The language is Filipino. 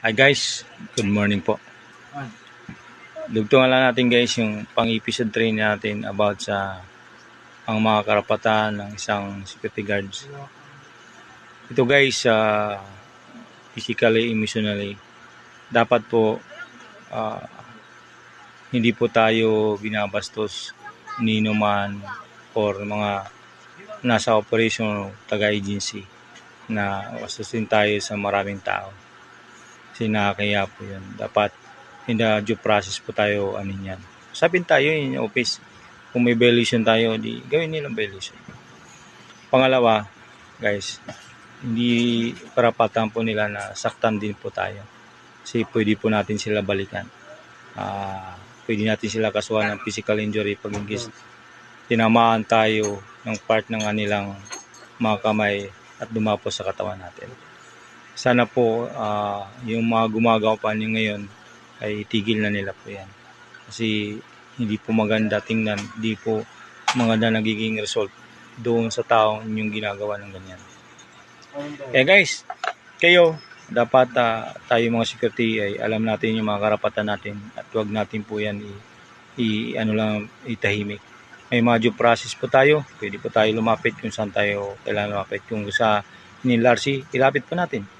Hi guys, good morning po. Dugtungan lang natin guys yung pang episode 3 natin about sa ang mga karapatan ng isang security guards. Ito guys, uh, physically, emotionally, dapat po ah, hindi po tayo binabastos nino man or mga nasa operation taga-agency na bastusin tayo sa maraming tao. Kasi nakakaya po yun. Dapat in the due process po tayo ano yan. Sabihin tayo in office, kung may violation tayo, di gawin nilang violation. Pangalawa, guys, hindi karapatan po nila na saktan din po tayo. Kasi pwede po natin sila balikan. Ah, pwede natin sila kasuhan ng physical injury pag tinamaan tayo ng part ng kanilang mga kamay at dumapos sa katawan natin. Sana po ah, yung mga gumagawa pa niyo ngayon ay tigil na nila po yan. Kasi hindi po maganda tingnan, hindi po maganda nagiging result doon sa taong yung ginagawa ng ganyan. Eh guys, kayo, dapat ah, tayo mga security ay alam natin yung mga karapatan natin at huwag natin po yan i, i- ano lang itahimik. May mga due process po tayo, pwede po tayo lumapit kung saan tayo kailangan lumapit. Kung sa Nilarsi, ilapit po natin.